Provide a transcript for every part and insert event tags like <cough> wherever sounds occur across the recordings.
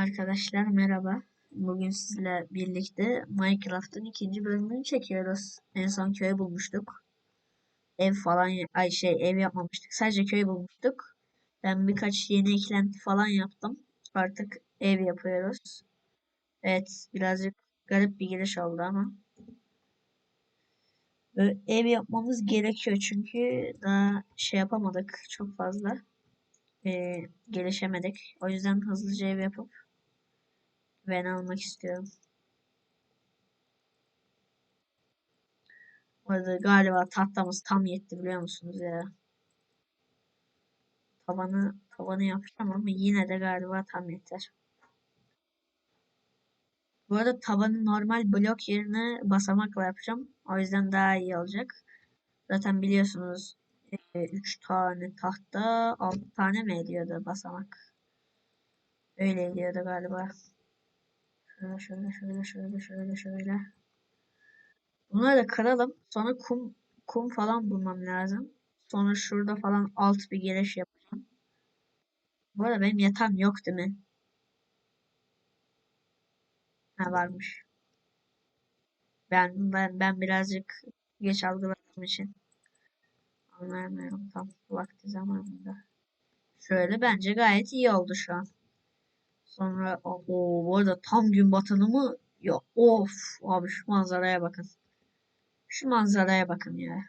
Arkadaşlar merhaba. Bugün sizle birlikte Minecraft'ın ikinci bölümünü çekiyoruz. En son köy bulmuştuk. Ev falan, ay şey ev yapmamıştık. Sadece köy bulmuştuk. Ben birkaç yeni eklenti falan yaptım. Artık ev yapıyoruz. Evet birazcık garip bir giriş oldu ama. Ev yapmamız gerekiyor çünkü daha şey yapamadık çok fazla. Ee, gelişemedik. O yüzden hızlıca ev yapıp ben almak istiyorum. Orada galiba tahtamız tam yetti biliyor musunuz ya. Tavanı tavanı yapacağım ama yine de galiba tam yeter. Bu arada tavanı normal blok yerine basamakla yapacağım. O yüzden daha iyi olacak. Zaten biliyorsunuz 3 tane tahta 6 tane mi ediyordu basamak? Öyle ediyordu galiba. Şöyle şöyle şöyle şöyle şöyle şöyle. Bunları da kıralım. Sonra kum kum falan bulmam lazım. Sonra şurada falan alt bir giriş yapacağım. Bu arada benim yatağım yok değil mi? Ha varmış. Ben ben ben birazcık geç algıladığım için anlayamıyorum tam vakti zamanında. Şöyle bence gayet iyi oldu şu an. Sonra o bu arada tam gün batanı mı? Ya of abi şu manzaraya bakın. Şu manzaraya bakın ya.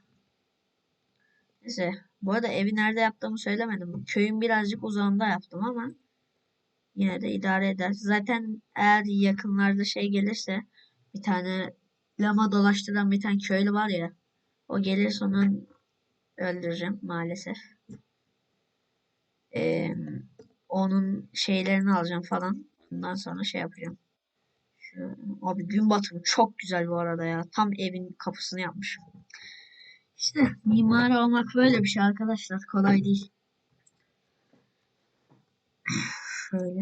Neyse bu arada evi nerede yaptığımı söylemedim. Köyün birazcık uzağında yaptım ama yine de idare eder. Zaten eğer yakınlarda şey gelirse bir tane lama dolaştıran bir tane köylü var ya. O gelirse onu öldüreceğim maalesef. Ee, onun şeylerini alacağım falan. Ondan sonra şey yapacağım. Abi gün batımı çok güzel bu arada ya. Tam evin kapısını yapmışım. İşte mimar olmak böyle bir şey arkadaşlar. Kolay değil. Şöyle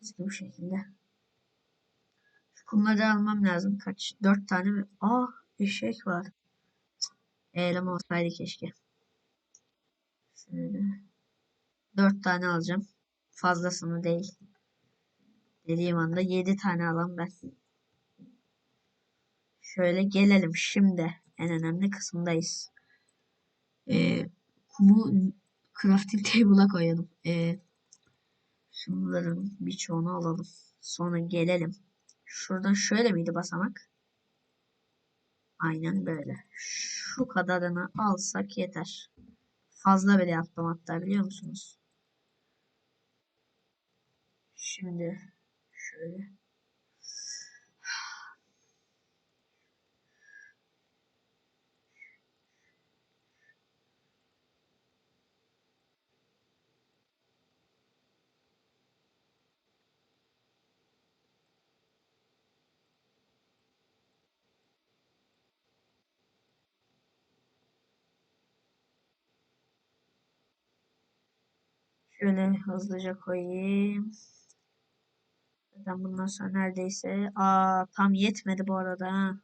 hızlı bir şekilde. Şu kumları almam lazım. Kaç? Dört tane mi? Aa eşek var. Eylem olsaydı keşke. Şöyle. Dört tane alacağım. Fazlasını değil. Dediğim anda yedi tane alan ben. Şöyle gelelim şimdi. En önemli kısımdayız. Ee, kumu crafting table'a koyalım. Ee, şunların birçoğunu alalım. Sonra gelelim. Şuradan şöyle miydi basamak? Aynen böyle. Şu kadarını alsak yeter. Fazla bile yaptım hatta biliyor musunuz? Şimdi şöyle. Şöyle hızlıca koyayım. Zaten bundan sonra neredeyse. Aa tam yetmedi bu arada ha.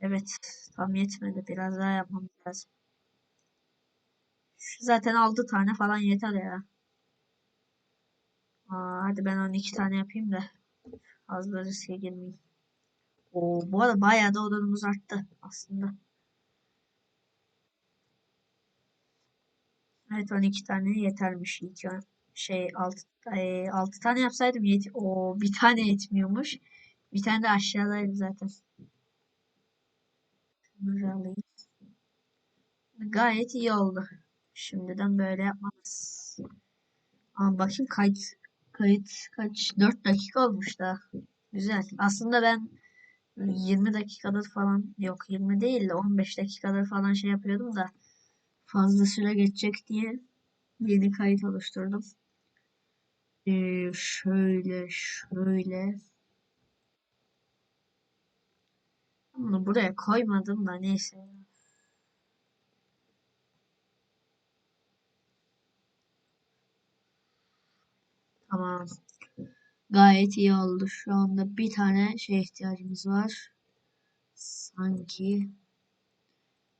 Evet tam yetmedi. Biraz daha yapmam lazım. Şu zaten 6 tane falan yeter ya. Aa, hadi ben 12 tane yapayım da. Fazla riske girmeyeyim. Oo, bu arada bayağı da odanımız arttı aslında. Evet 12 tane yetermiş ilk şey 6, e, 6 tane yapsaydım yet o bir tane yetmiyormuş. Bir tane de aşağıdaydı zaten. Gayet iyi oldu. Şimdiden böyle yapmamız. Ama bakayım kayıt kayıt kaç 4 dakika olmuş da. Güzel. Aslında ben 20 dakikadır falan yok 20 değil de 15 dakikadır falan şey yapıyordum da fazla süre geçecek diye yeni kayıt oluşturdum. Ee, şöyle şöyle bunu buraya koymadım da neyse. Tamam. Gayet iyi oldu. Şu anda bir tane şey ihtiyacımız var. Sanki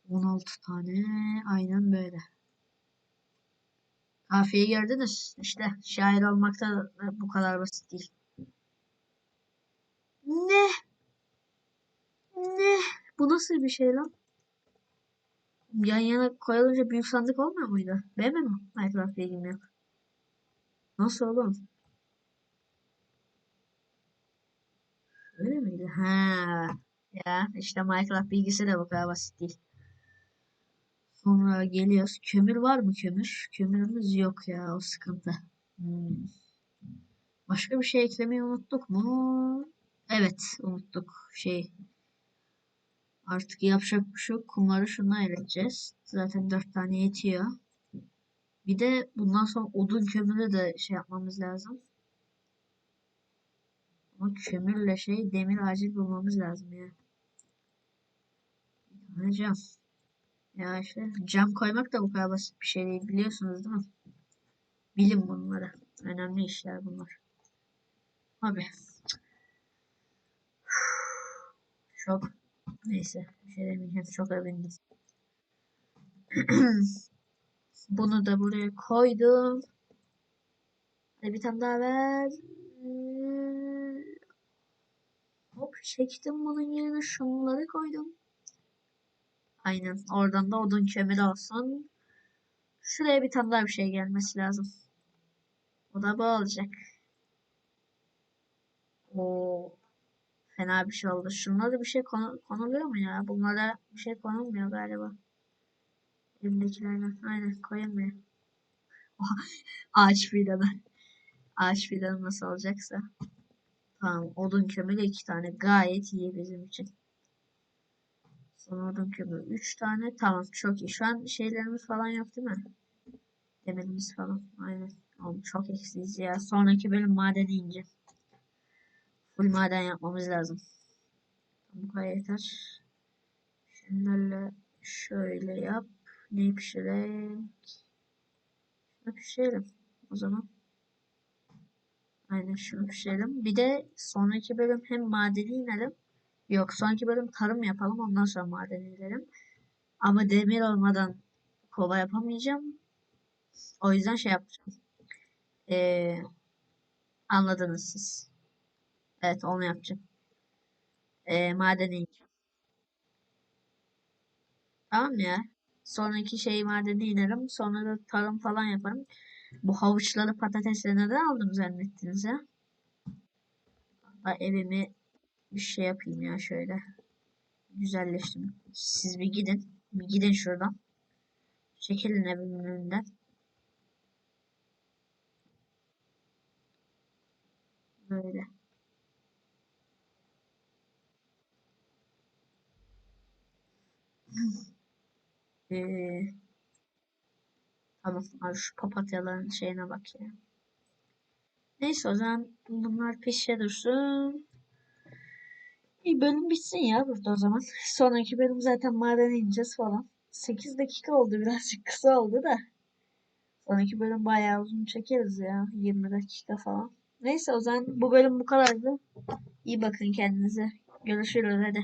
16 tane. Aynen böyle. Kafiyeyi gördünüz. İşte şair olmak da bu kadar basit değil. Ne? Ne? Bu nasıl bir şey lan? Yan yana koyulunca büyük sandık olmuyor muydu? Benim mi? Minecraft bilgim yok. Nasıl oğlum? Öyle miydi? Ha. Ya işte Minecraft bilgisi de bu kadar basit değil. Sonra geliyoruz. Kömür var mı kömür? Kömürümüz yok ya o sıkıntı. Hmm. Başka bir şey eklemeyi unuttuk mu? Evet unuttuk. Şey artık yapacak bir şey yok. Kumları şuna eriteceğiz. Zaten dört tane yetiyor. Bir de bundan sonra odun kömürü de şey yapmamız lazım. Ama kömürle şey demir acil bulmamız lazım ya. Tane cam. Ya işte cam koymak da bu kadar basit bir şey değil biliyorsunuz değil mi? Bilin bunları. Önemli işler bunlar. Abi. Çok. Neyse. Bir şey demeyeceğim. Çok övündüm. <clears throat> Bunu da buraya koydum. Hadi bir tane daha ver. Hop çektim bunun yerine şunları koydum. Aynen. Oradan da odun kömürü olsun. Şuraya bir tane daha bir şey gelmesi lazım. O da bu olacak. Oo. Fena bir şey oldu. Şunlara bir şey konu konuluyor mu ya? Bunlara bir şey konulmuyor galiba. Elimdekilerden. Aynen koyamıyor. Oha, Ağaç fidanı. Ağaç fidanı nasıl olacaksa. Tamam. Odun kömürü iki tane. Gayet iyi bizim için. Sonra odun kömürü üç tane. Tamam çok iyi. Şu an şeylerimiz falan yok değil mi? Demirimiz falan. Aynen. Oğlum çok eksiyiz ya. Sonraki bölüm madene ineceğim. Full maden yapmamız lazım. Bu kadar yeter. Şunlarla şöyle yap. Ne pişirelim? Şunu pişirelim. O zaman. Aynen şunu pişirelim. Bir de sonraki bölüm hem madeni inelim. Yok sonraki bölüm tarım yapalım. Ondan sonra maden inelim. Ama demir olmadan kova yapamayacağım. O yüzden şey yapacağım. Ee, anladınız siz. Evet onu yapacağım. Ee, maden ineceğim. Tamam ya. Sonraki şey madeni inerim. Sonra da tarım falan yaparım. Bu havuçları patatesleri neden aldım zannettiniz ya? Hatta evimi bir şey yapayım ya şöyle. Güzelleştim. Siz bir gidin. Bir gidin şuradan. Çekilin evimin önünden. Böyle. <clears throat> Ee, tamam. Abi şu papatyaların şeyine bak ya. Neyse o zaman bunlar pişe dursun. İyi bölüm bitsin ya burada o zaman. <laughs> Sonraki bölüm zaten maden ineceğiz falan. 8 dakika oldu birazcık <laughs> kısa oldu da. Sonraki bölüm bayağı uzun çekeriz ya. 20 dakika falan. Neyse o zaman bu bölüm bu kadardı. İyi bakın kendinize. Görüşürüz hadi.